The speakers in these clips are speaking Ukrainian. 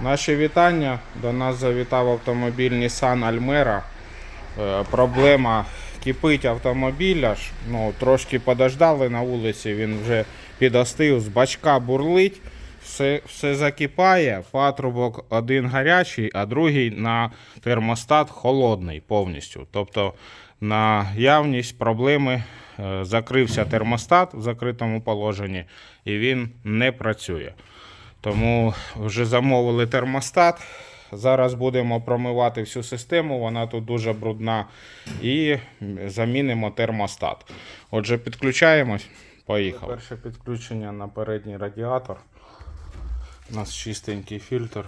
Наші вітання. До нас завітав автомобіль Nissan Almera. Е, Проблема кипить автомобіль аж. Ну, трошки подождали на вулиці, він вже підостив, з бачка бурлить, все, все закипає, патрубок один гарячий, а другий на термостат холодний повністю. Тобто на явність проблеми е, закрився термостат в закритому положенні і він не працює. Тому вже замовили термостат. Зараз будемо промивати всю систему, вона тут дуже брудна. І замінимо термостат. Отже, підключаємось. Поїхали. Перше підключення на передній радіатор. У нас чистенький фільтр.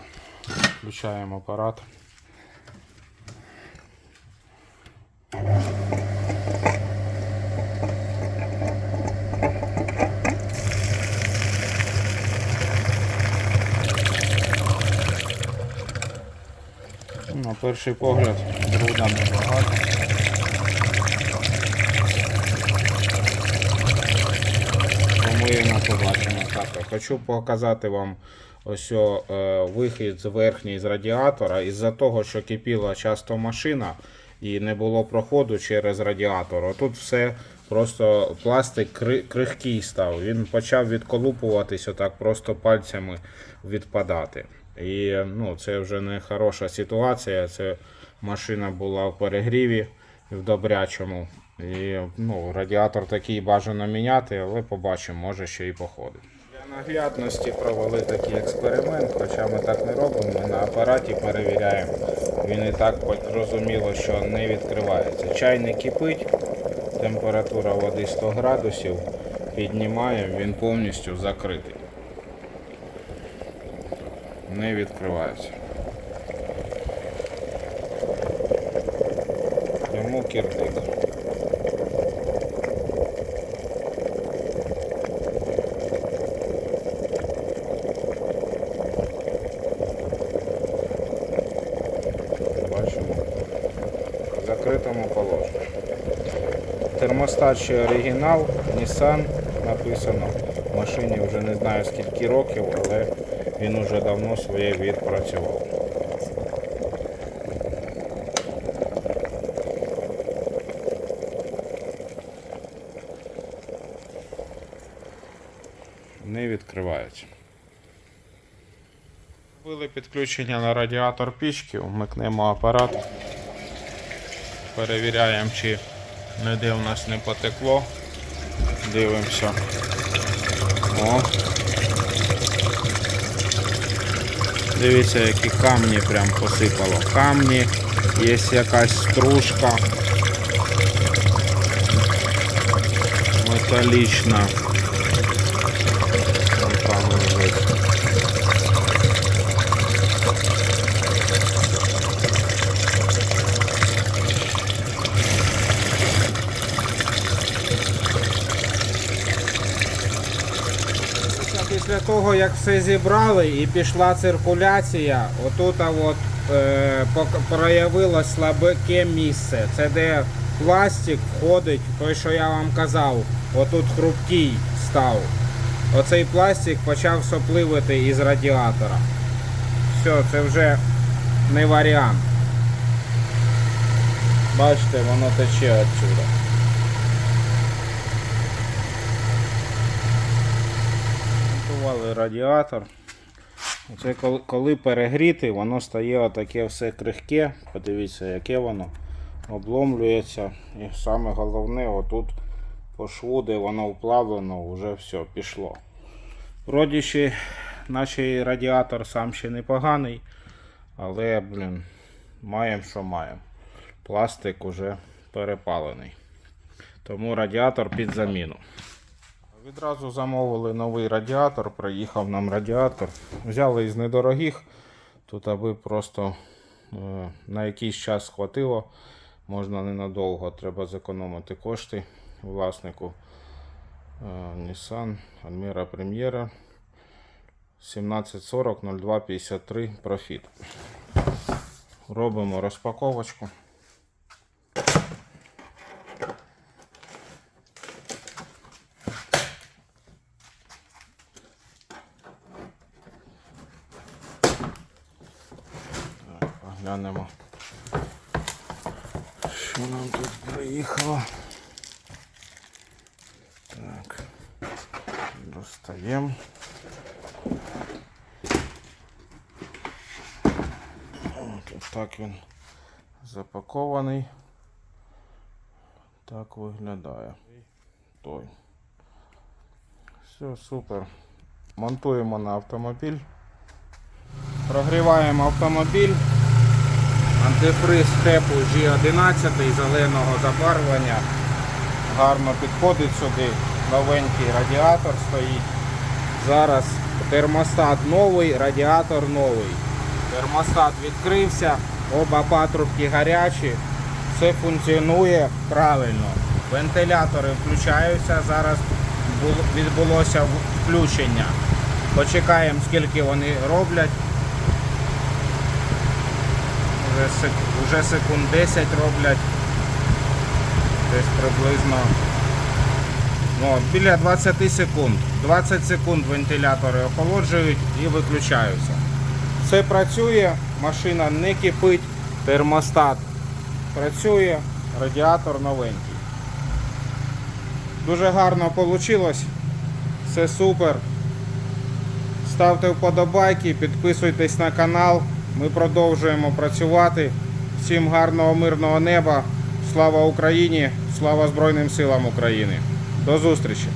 Включаємо апарат. На перший погляд бруда небагато. Помиємо, побачимо. Так, хочу показати вам ось о, е, вихід з верхній з радіатора. Із-за того, що кипіла часто машина і не було проходу через радіатор. Отут все просто пластик кри- крихкий став. Він почав відколупуватись, отак просто пальцями відпадати. І ну, це вже не хороша ситуація. Це машина була в перегріві в добрячому. І ну, радіатор такий бажано міняти, але побачимо, може ще і походить. Для наглядності провели такий експеримент, хоча ми так не робимо, ми на апараті перевіряємо. Він і так зрозуміло, що не відкривається. Чайник кипить, температура води 100 градусів, піднімаємо, він повністю закритий. Не відкривається. Йому кирдик. Бачимо. В закритому положенні. Термостат ще оригінал, Nissan написано. Машині вже не знаю скільки років, але він уже давно своє відпрацював. Не відкривається. Зробили підключення на радіатор пічки, вмикнемо апарат. Перевіряємо, чи ніде у нас не потекло. Дивимося. О. Дивіться, які камні прям посипало. Камні, є якась стружка. Металічна. Після того, як все зібрали і пішла циркуляція, отут от, е, проявилось слабке місце. Це де пластик входить, той, що я вам казав, отут хрупкий став. Оцей пластик почав сопливити із радіатора. Все, це вже не варіант. Бачите, воно тече отсюда. Монтували радіатор. Це коли, коли перегріти, воно стає отаке все крихке. Подивіться, яке воно обломлюється. І саме головне, отут по шву, де воно вплавлено, вже все пішло. Вроді ще наш радіатор сам ще непоганий, але, блін, маємо, що маємо. Пластик уже перепалений. Тому радіатор під заміну. Відразу замовили новий радіатор, приїхав нам радіатор. Взяли із недорогих, тут аби просто е, на якийсь час хватило. Можна ненадовго, треба зекономити кошти власнику. Е, Nissan Almera Premiera 1740 0253 Profit. Робимо розпаковочку. Глянемо. Що нам тут приїхало? Так. Достаємо. Ось так він запакований. Так виглядає. Той. Все, супер. Монтуємо на автомобіль. Прогріваємо автомобіль. Антифриз типу G11 зеленого забарвлення. Гарно підходить сюди. Новенький радіатор стоїть. Зараз термостат новий, радіатор новий. Термостат відкрився, оба патрубки гарячі. Все функціонує правильно. Вентилятори включаються. Зараз відбулося включення. Почекаємо, скільки вони роблять. Вже, вже секунд 10 роблять. Десь приблизно. Ну, біля 20 секунд. 20 секунд вентилятори охолоджують і виключаються. Все працює, машина не кипить, термостат працює, радіатор новенький. Дуже гарно вийшло. Все супер. Ставте вподобайки, підписуйтесь на канал. Ми продовжуємо працювати. Всім гарного мирного неба. Слава Україні! Слава Збройним силам України! До зустрічі!